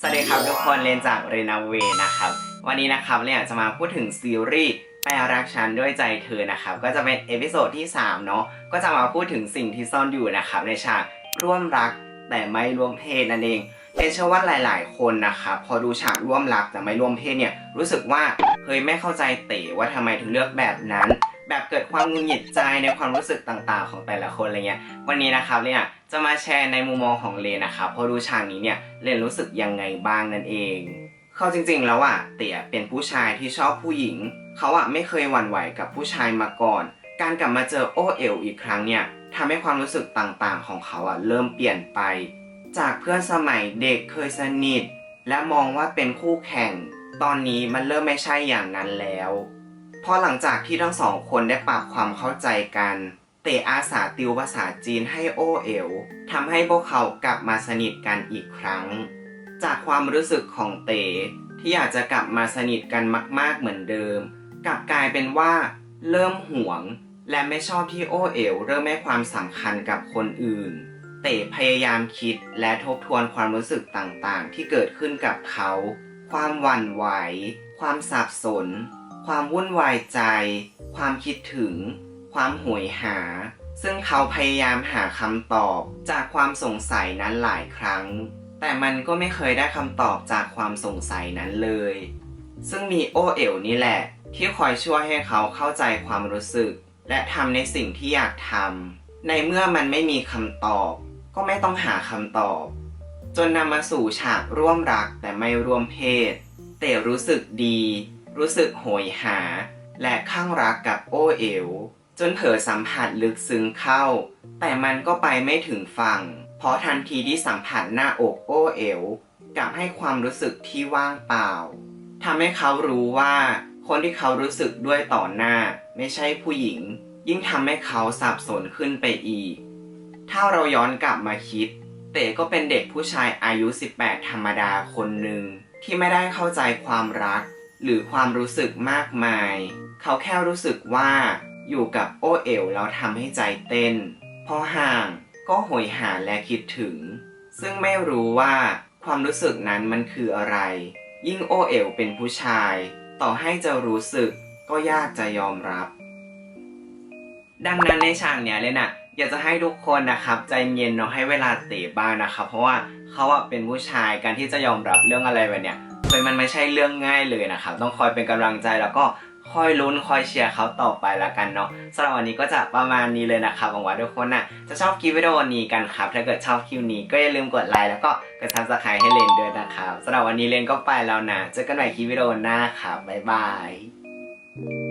สวัสดีครับทุกคนเรียนจากเรนาเวนะครับ วันนี้นะครับเนี่ยจะมาพูดถึงซีรีส์แปลรักฉันด้วยใจเธอนะครับ ก็จะเป็นเอพิโซดที่ 3 เนาะก็จะมาพูดถึงสิ่งที่ซ่อนอยู่นะครับ ในฉากร่วมรักแต่ไม่ร่วมเพศนั่นเองเอเชื่อว่าหลาย ๆ คนนะครับพอดูฉากร่วมรักแต่ไม่ร่วมเพศเนี่ยรู้สึกว่าเฮ้ยไม่เข้าใจเต๋ว่าทำไมถึงเลือกแบบนั้น แบบเกิดความหงุดหงิดใจในความรู้สึกต่างๆ ของแต่ละคนอะไรเงี้ย วันนี้นะครับเนี่ยจะมาแชร์ในมุมมองของเลนนะครับพอดูฉากนี้เนี่ยเลนรู้สึกยังไงบ้างนั่นเองเขาจริงๆแล้วอะเตี่ยเป็นผู้ชายที่ชอบผู้หญิง เขาอะไม่เคยหวั่นไหวกับผู้ชายมาก่อน การกลับมาเจอโอเอลอีกครั้งเนี่ยทำให้ความรู้สึกต่างๆ ของเขาอะเริ่มเปลี่ยนไป จากเพื่อนสมัยเด็กเคยสนิท และมองว่าเป็นคู่แข่ง ตอนนี้มันเริ่มไม่ใช่อย่างนั้นแล้ว พอหลังจากที่ทั้งสองคนได้ปรับความเข้าใจกัน เตอาสาติวภาษาจีนให้โอเอ๋วทำให้พวกเขากลับมาสนิทกันอีกครั้ง จากความรู้สึกของเตที่อยากจะกลับมาสนิทกันมาก ๆเหมือนเดิม กลับกลายเป็นว่า เริ่มหวง และไม่ชอบที่โอเอ๋วเริ่มให้ความสำคัญกับคนอื่น เตพยายามคิดและทบทวนความรู้สึกต่างๆ ที่เกิดขึ้นกับเขา ความหวั่นไหว ความสับสน ความวุ่นวายใจ ความคิดถึง ความหวยหา ซึ่งเขาพยายามหาคำตอบจากความสงสัยนั้นหลายครั้ง แต่มันก็ไม่เคยได้คำตอบจากความสงสัยนั้นเลย ซึ่งมีโอเอ๋วนี่แหละ ที่คอยช่วยให้เขาเข้าใจความรู้สึก และทำในสิ่งที่อยากทำในเมื่อมันไม่มีคำตอบ ก็ไม่ต้องหาคำตอบ จนนำมาสู่ฉากร่วมรักแต่ไม่ร่วมเพศ แต่รู้สึกดี รู้สึกโหยหา และข้างรักกับโอเอ๋วจนเผลอสัมผัสลึกซึ้งเข้า แต่มันก็ไปไม่ถึงฝั่ง เพราะทันทีที่สัมผัสหน้าอกโอเอ๋วกลับให้ความรู้สึกที่ว่างเปล่าทำให้เขารู้ว่า คนที่เขารู้สึกด้วยต่อหน้า ไม่ใช่ผู้หญิง ยิ่งทำให้เขาสับสนขึ้นไปอีก ถ้าเราย้อนกลับมาคิด เต๋ก็เป็นเด็กผู้ชายอายุ 18 ธรรมดาคนหนึ่งที่ไม่ได้เข้าใจความรัก หรือความรู้สึกมากมาย เขาแค่รู้สึกว่าอยู่กับโอเอ๋วแล้วทำให้ใจเต้น พอห่างก็โหยหาและคิดถึง ซึ่งไม่รู้ว่าความรู้สึกนั้นมันคืออะไร ยิ่งโอเอ๋วเป็นผู้ชาย ต่อให้จะรู้สึกก็ยากจะยอมรับ ดังนั้นในฉากเนี้ยเลยนะอยากจะให้ทุกคนนะครับใจเย็นเนาะให้เวลาเตะบ้างนะครับเพราะว่าเขาอะเป็นผู้ชายการที่จะยอมรับเรื่องอะไรแบบเนี้ย เป็นมันไม่ใช่เรื่องง่ายเลยนะครับ ต้องคอยเป็นกำลังใจแล้วก็คอยลุ้นคอยเชียร์เขาต่อไปละกันเนาะสำหรับวันนี้ก็จะประมาณนี้เลยนะครับหวังว่าทุกคนน่ะจะชอบคลิปวิดีโอนี้กันครับ ถ้าเกิดชอบคลิปนี้ก็อย่าลืมกดไลค์แล้วก็กดซับสไครต์ให้เลนด้วยนะครับสำหรับวันนี้เลนก็ไปแล้วนะเจอกันใหม่คลิปวิดีโอหน้าครับบ๊ายบาย